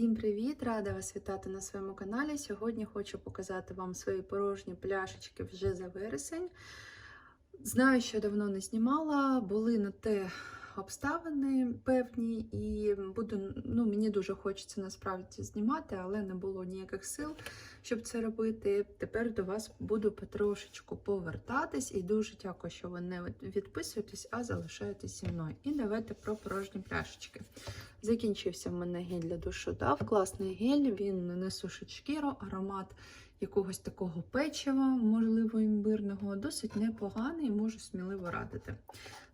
Всім привіт! Рада вас вітати на своєму каналі. Сьогодні хочу показати вам свої порожні пляшечки вже за вересень. Знаю, що давно не знімала, були на те обставини певні, і буду, ну, мені дуже хочеться насправді знімати, але не було ніяких сил, щоб це робити. Тепер до вас буду потрошечку повертатись, і дуже дякую, що ви не відписуєтесь, а залишаєтесь зі мною. І давайте про порожні пляшечки. Закінчився в мене гель для душу дав. Класний гель, він не сушить шкіру, аромат якогось такого печива, можливо, імбирного, досить непоганий, можу сміливо радити.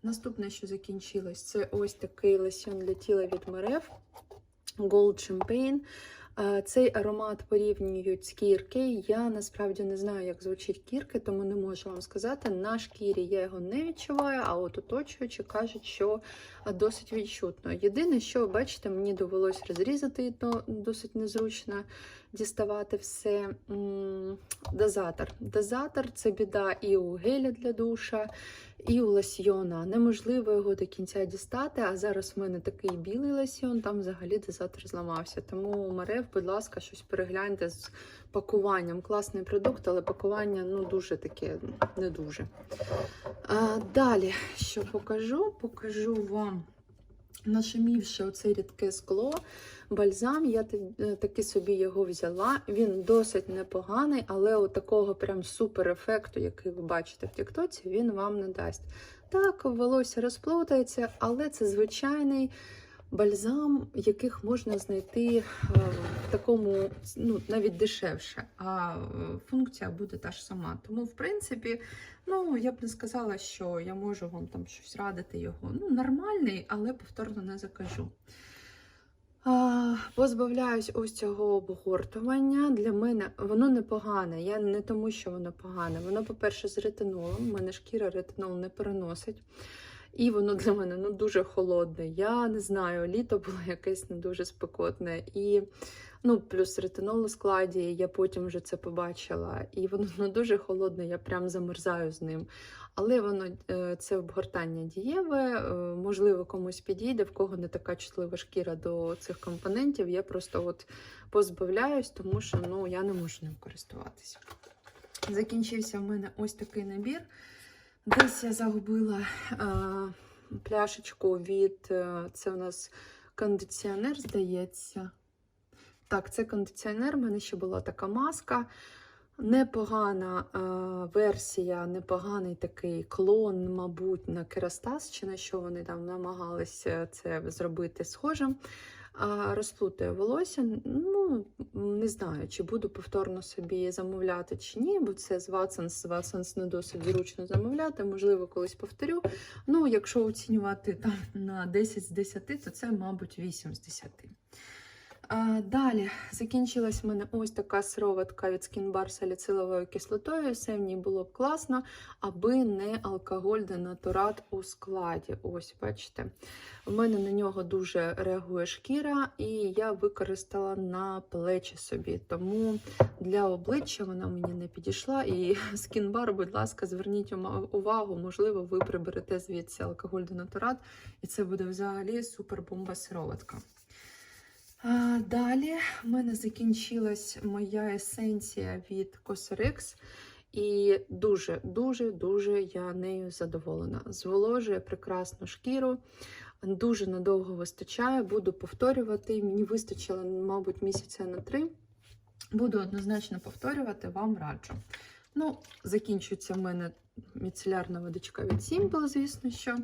Наступне, що закінчилось, це ось такий лосьон для тіла від Мерев Gold Champagne. Е, Цей аромат порівнюють з кірки. Я насправді не знаю, як звучить кірки, тому не можу вам сказати. На шкірі я його не відчуваю, а от оточуючи кажуть, що досить відчутно. Єдине, що бачите, мені довелось розрізати, то досить незручно діставати все. Дозатор. Дозатор це біда і у геля для душа, і у лосьйона. Неможливо його до кінця дістати, а зараз в мене такий білий лосьйон, там взагалі дозатор зламався. Тому Марев, будь ласка, щось перегляньте з пакуванням. Класний продукт, але пакування ну дуже таке не дуже. А, далі, що покажу? Покажу вам нашумівши оце рідке скло. Бальзам, я таки собі його взяла. Він досить непоганий, але от такого прям супер ефекту, який ви бачите в Тіктоці, він вам не дасть. Так, волосся розплутається, але це звичайний бальзам, яких можна знайти е, в такому, ну, навіть дешевше, а е, функція буде та ж сама. Тому, в принципі, ну, я б не сказала, що я можу вам там щось радити його. Ну, нормальний, але повторно не закажу. Позбавляюсь ось цього обгортування. Для мене воно непогане. Я не тому, що воно погане. Воно, по-перше, з ретинолом. У мене шкіра ретинол не переносить. І воно для мене ну, дуже холодне. Я не знаю, літо було якесь не дуже спекотне. І ну, плюс ретинол у складі, я потім вже це побачила. І воно ну, дуже холодне, я прям замерзаю з ним. Але воно е, це обгортання дієве, е, можливо, комусь підійде, в кого не така чутлива шкіра до цих компонентів. Я просто от позбавляюсь, тому що ну, я не можу ним користуватися. Закінчився в мене ось такий набір. Десь я загубила е, пляшечку від е, це у нас кондиціонер, здається. Так, це кондиціонер. У мене ще була така маска. Непогана е, версія, непоганий такий клон, мабуть, на керастас, чи на що вони там намагалися це зробити схожим. Розплутує волосся. Ну, не знаю, чи буду повторно собі замовляти чи ні, бо це з Watsons, Watsons не досить зручно замовляти. Можливо, колись повторю. Ну, якщо оцінювати там на 10 з 10, то це, мабуть, 8 з 10. Далі закінчилась в мене ось така сироватка від з саліциловою кислотою. Все в ній було б класно, аби не алкоголь денатурат у складі. Ось, бачите. У мене на нього дуже реагує шкіра, і я використала на плечі собі. Тому для обличчя вона мені не підійшла. І Bar, будь ласка, зверніть увагу, можливо, ви приберете звідси алкоголь денатурат, і це буде взагалі супер бомба сироватка. Далі в мене закінчилась моя есенція від Cosrx. І дуже, дуже, дуже я нею задоволена. Зволожує прекрасну шкіру, дуже надовго вистачає. Буду повторювати. Мені вистачило, мабуть, місяця на три. Буду однозначно повторювати, вам раджу. Ну, закінчується в мене міцелярна водичка від Simple, звісно що.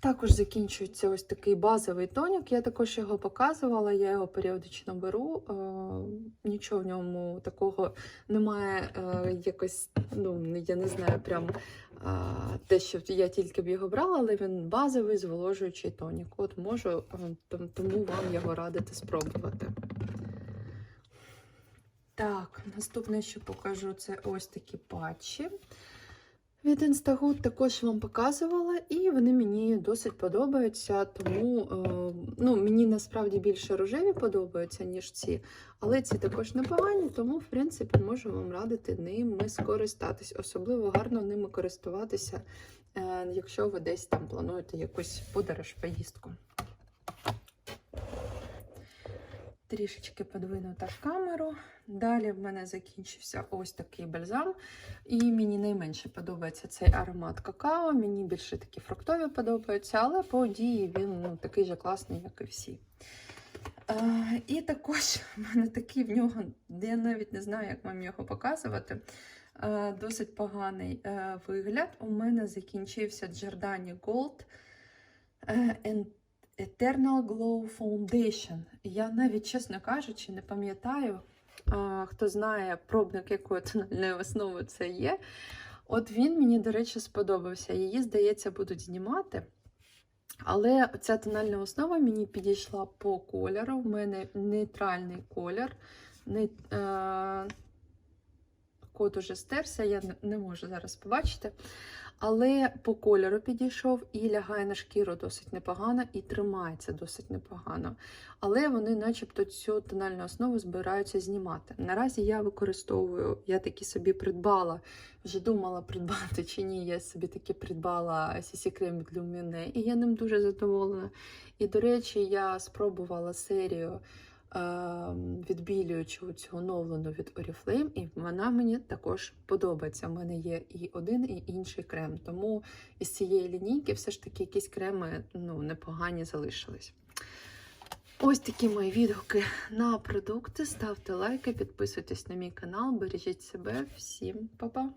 Також закінчується ось такий базовий тонік. Я також його показувала, я його періодично беру. Е, нічого в ньому такого немає. Е, якось, ну, я не знаю, прям е, те, що я тільки б його брала, але він базовий зволожуючий тонік. От можу, тому вам його радити спробувати. Так, наступне, що покажу, це ось такі патчі. Від Instagood також вам показувала, і вони мені досить подобаються, тому е, ну, мені насправді більше рожеві подобаються, ніж ці, але ці також непогані, тому, в принципі, можу вам радити ними скористатись. Особливо гарно ними користуватися, е, якщо ви десь там плануєте якусь подорож, поїздку. Трішечки подвинута камеру. Далі в мене закінчився ось такий бальзам. І мені найменше подобається цей аромат какао. Мені більше такі фруктові подобаються, але по дії він ну, такий же класний, як і всі. Е, і також в мене такий в нього, я навіть не знаю, як вам його показувати. Е, досить поганий е, вигляд. У мене закінчився Giordani Gold and Eternal Glow Foundation. Я навіть, чесно кажучи, не пам'ятаю, хто знає пробник якої тональної основи це є. От він мені, до речі, сподобався. Її, здається, будуть знімати. Але ця тональна основа мені підійшла по кольору. У мене нейтральний колір. Не, е, код уже стерся, я не- можу зараз побачити. Але по кольору підійшов і лягає на шкіру досить непогано, і тримається досить непогано. Але вони, начебто, цю тональну основу збираються знімати. Наразі я використовую, я таки собі придбала, вже думала придбати чи ні. Я собі таки придбала CC крем від Lumine, і я ним дуже задоволена. І, до речі, я спробувала серію ем, відбілюючого цю оновлену від Oriflame, і вона мені також подобається. У мене є і один, і інший крем. Тому із цієї лінійки все ж таки якісь креми ну, непогані залишились. Ось такі мої відгуки на продукти. Ставте лайки, підписуйтесь на мій канал, бережіть себе. Всім па-па!